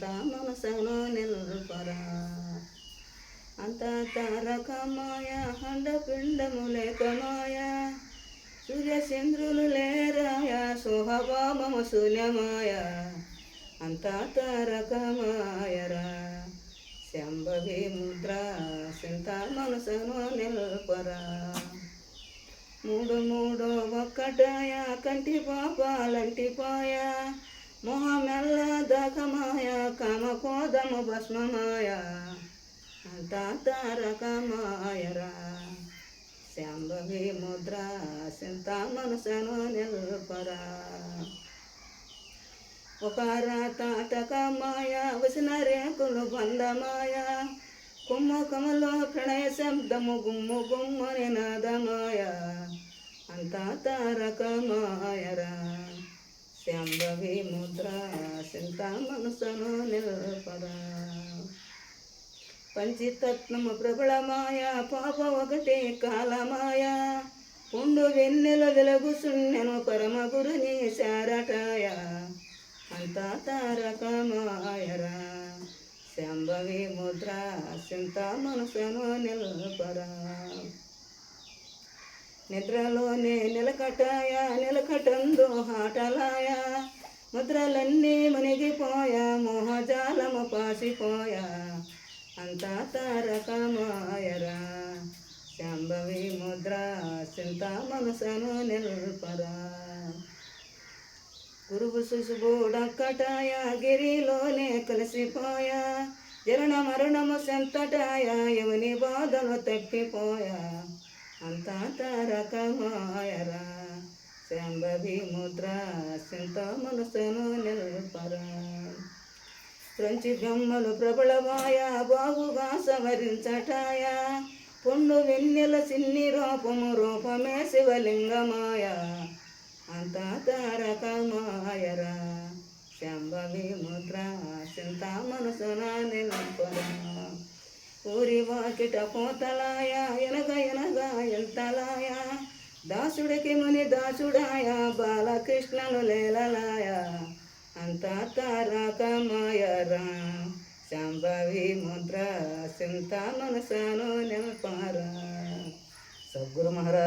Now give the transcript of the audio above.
సింత మనసను నిల్పరా అంత తారకమాయ హండపిండము లేకమాయ సూర్య చంద్రులు లేరాయ శోభామము శూన్యమాయ. అంత తారకమాయరా. శంభవి ముద్ర సింత మనసను నిల్పరా మూడు మూడు ఒక్కటాయ కంటి పాపాలంటి పాయ. మొహం తారకమాయ కామకోదము భస్మమాయ. అంతా తారకమాయరా. శాంభవి ముద్ర సింత మనసను నిల్పరా. ఒక రాతాటకమాయ వసిన రేకులు బంధమాయ. కుమ్మకములో ప్రణయ శబ్దము గుమ్ము గుమ్మని నాదమాయ. అంతా తారకమాయరా. శంభవి ముద్ర సింత మనసను పంచితత్వము పంచితత్నము ప్రబలమాయ పాప ఒకటి కాలమాయ. పుండు వెన్నెల వెలుగు శూన్యను పరమ గురుని శారటాయ అంతా తారకమాయరా. శంభవి ముద్ర చింత మనసును నిలపరా నిద్రలోనే నిలకటాయ నిలకటందు హాటలాయ ముద్రలన్నీ మునిగిపోయా మోహజాలము పాసిపోయా. అంతా తారకమాయరా. శాంభవి ముద్ర చింత మనసను నిల్పరా. గురువు శిశుభూడక్కటాయ గిరిలోనే కలిసిపోయా. జరణ మరణము సెంతటాయ యముని బాధలు తప్పిపోయా. అంతా తారకమాయరా. శాంభవి ముద్ర సింత మనసును నిల్పరా. ఫ్రంచి బొమ్మలు ప్రబలమాయ బాగుగా సవరించటాయ పొండు వెన్నెల సిన్ని రూపము రూపమే శివలింగమాయ. అంతా తారకమాయరా. శాంభవి ముద్ర సింత మనసున నిలంపరా. ఊరి వాకిట పోతలాయా ఎనగ ఎనగ ఎంతలాయా దాసుడికి ముని దాసుడాయ బాలకృష్ణను లేలలాయ అంతా తారకమాయరా శాంభవి ముద్ర సింత మనసాను నింపారా సద్గురు మహారాజ్.